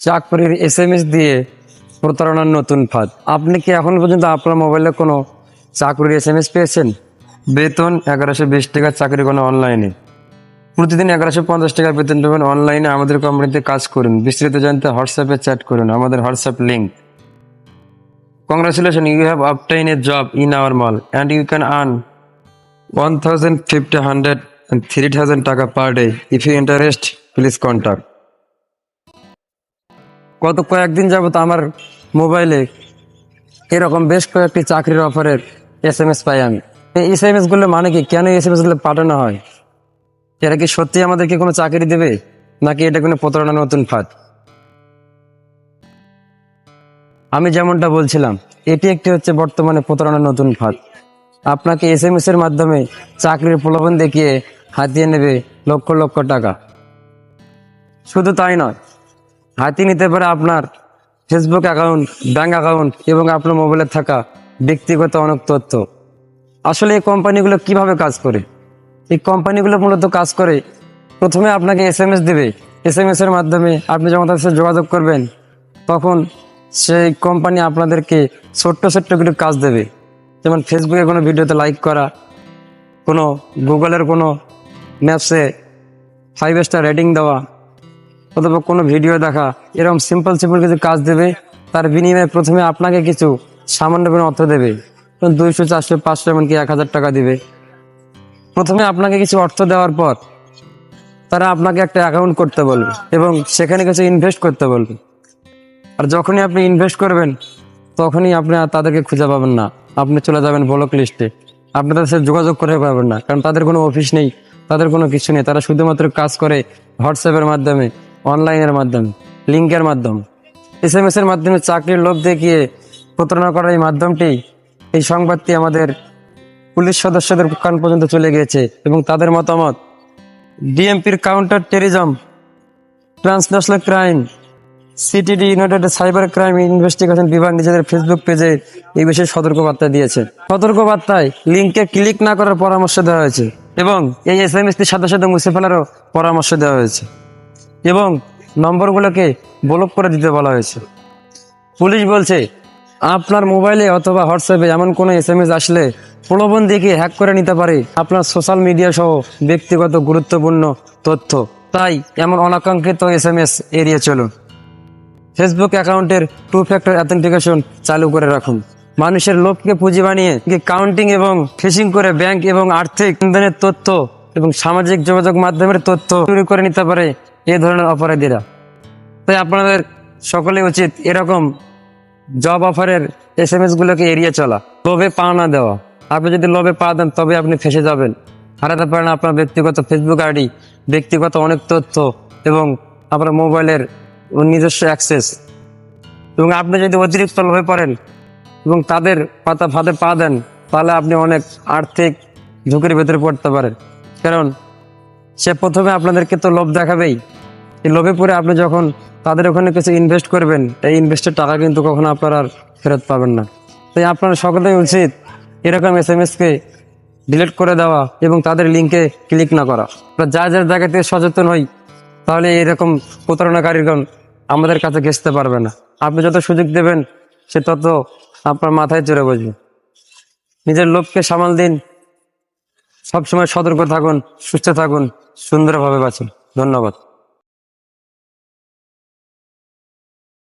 চাকরির S M S দিয়ে প্রতারণার নতুন ফাঁদ। আপনি কি এখন পর্যন্ত আপনার মোবাইলে কোনো চাকরির এস এম এস পেয়েছেন? বেতন এগারোশো বিশ টাকার চাকরি কোনো অনলাইনে প্রতিদিন এগারোশো পঞ্চাশ টাকা বেতন পাবেন অনলাইনে আমাদের কোম্পানিতে কাজ করুন। বিস্তারিত জানতে হোয়াটসঅ্যাপে চ্যাট করুন। আমাদের WhatsApp link congratulation you have obtained a job in our mall and you can earn 1050 100 and 3000 টাকা per day if you interest please contact গত কয়েকদিন যাবত আমার মোবাইলে এরকম বেশ কয়েকটি চাকরির অফারের এস এম এস পাই আমি। এই এস এম এসগুলো মানে কি? কেন এস এম এসগুলো পাঠানো হয়? এরা কি সত্যি আমাদেরকে কোনো চাকরি দেবে? নাকি এটা কোনো প্রতারণা নতুন ফাঁদ? আমি যেমনটা বলছিলাম, এটি একটি হচ্ছে বর্তমানে প্রতারণার নতুন ফাঁদ। আপনাকে এস এম এর মাধ্যমে চাকরির প্রলোভন দেখিয়ে হাতিয়ে নেবে লক্ষ লক্ষ টাকা। শুধু তাই নয় হাতিয়ে নিতে পারে আপনার ফেসবুক অ্যাকাউন্ট ব্যাঙ্ক অ্যাকাউন্ট এবং আপনার মোবাইলে থাকা ব্যক্তিগত অনেক তথ্য। আসলে এই কোম্পানিগুলো কীভাবে কাজ করে? এই কোম্পানিগুলো মূলত কাজ করে, প্রথমে আপনাকে এস এম এস দেবে। এস এম এস এর মাধ্যমে আপনি যখন তাদের সাথে যোগাযোগ করবেন, তখন সেই কোম্পানি আপনাদেরকে ছোট্ট ছোট্ট কিছু কাজ দেবে। যেমন ফেসবুকে কোনো ভিডিওতে লাইক করা, কোনো গুগলের কোনো ম্যাপসে ফাইভ স্টার রেটিং দেওয়া অথবা কোনো ভিডিও দেখা, এরকম সিম্পল সিম্পল কিছু কাজ দেবে, তার বিনিময়ে প্রথমে আপনাকে কিছু সামান্য পরিমাণ অর্থ দেবে। দুইশো, চারশো, পাঁচশো এমনকি এক হাজার টাকা দিবে। প্রথমে আপনাকে কিছু অর্থ দেওয়ার পর তারা আপনাকে একটা অ্যাকাউন্ট করতে বলবে এবং সেখানে কিছু ইনভেস্ট করতে বলবে। আর যখনই আপনি ইনভেস্ট করবেন, তখনই আপনি তাদেরকে খুঁজে পাবেন না। আপনি চলে যাবেন ব্লক লিস্টে আপনি তাদের সাথে যোগাযোগ করে পাবেন না, কারণ তাদের কোনো অফিস নেই, তাদের কোনো কিছু নেই। তারা শুধুমাত্র কাজ করে হোয়াটসঅ্যাপের মাধ্যমে। অনলাইনের মাধ্যমে লিঙ্কের মাধ্যমে এস এম এর মাধ্যমে চাকরির লোভ দেখিয়ে প্রতারণা করার এই মাধ্যমটি, এই সংবাদটি আমাদের পুলিশ সদস্যদের কান পর্যন্ত চলে গিয়েছে এবং তাদের মতামত, ডিএমপির counter terrorism, transnational crime, CTD, united cyber crime investigation বিভাগ নিজেদের ফেসবুক পেজে এই বিষয়ে সতর্কবার্তা দিয়েছে। সতর্কবার্তায় লিঙ্কে ক্লিক না করার পরামর্শ দেওয়া হয়েছে এবং এই এস এম এসটির সাথে সাথে মুছে ফেলারও পরামর্শ দেওয়া হয়েছে। এবং নম্বরগুলোকে ব্লক করে দিতে বলা হয়েছে। পুলিশ বলছে, আপনার মোবাইলে অথবা হোয়াটসঅ্যাপে এমন কোনো এস আসলে প্রলোভন দিকে হ্যাক করে নিতে পারে। আপনার সোশ্যাল মিডিয়া সহ ব্যক্তিগত গুরুত্বপূর্ণ তথ্য। তাই এমন অনাকাঙ্ক্ষিত এস এম এস এড়িয়ে চলুন। ফেসবুক অ্যাকাউন্টের টু ফ্যাক্টর অ্যাথেন্টিকেশন চালু করে রাখুন। মানুষের লোভকে পুঁজি বানিয়ে কাউন্টিং এবং ফিশিং করে ব্যাংক এবং আর্থিক লেনদেনের তথ্য এবং সামাজিক যোগাযোগ মাধ্যমের তথ্য চুরি করে নিতে পারে এই ধরনের অপরাধীরা। তাই আপনাদের সকলে উচিত এরকম জব অফারের এস এম এস গুলোকে এড়িয়ে চলা। লোভে পা না দেওয়া। আপনি যদি লোভে পা দেন, তবে আপনি ফেসে যাবেন। হারাতে পারেন আপনার ব্যক্তিগত ফেসবুক আইডি, ব্যক্তিগত অনেক তথ্য এবং আপনার মোবাইলের নিজস্ব অ্যাক্সেস এবং আপনি যদি অতিরিক্ত লোভে পড়েন এবং তাদের পাতা ফাঁদে পা দেন, তাহলে আপনি অনেক আর্থিক ঝুঁকির ভেতরে পড়তে পারেন। কারণ সে প্রথমে আপনাদেরকে তো লোভ দেখাবেই। এই লোভে পড়ে আপনি যখন তাদের ওখানে কিছু ইনভেস্ট করবেন, এই ইনভেস্টের টাকা কিন্তু কখনো আপনার আর ফেরত পাবেন না। তাই আপনার সকলেই উচিত এরকম এস এম এসকে ডিলিট করে দেওয়া এবং তাদের লিঙ্কে ক্লিক না করা। আমরা যা যার জায়গা থেকে সচেতন হই, তাহলে এরকম প্রতারণাকারীগণ আমাদের কাছে ঘেসতে পারবে না। আপনি যত সুযোগ দেবেন, সে তত আপনার মাথায় চড়ে বসবে। নিজের লোককে সামাল দিন সবসময় সতর্ক থাকুন সুস্থ থাকুন সুন্দরভাবে বাঁচুন। ধন্যবাদ।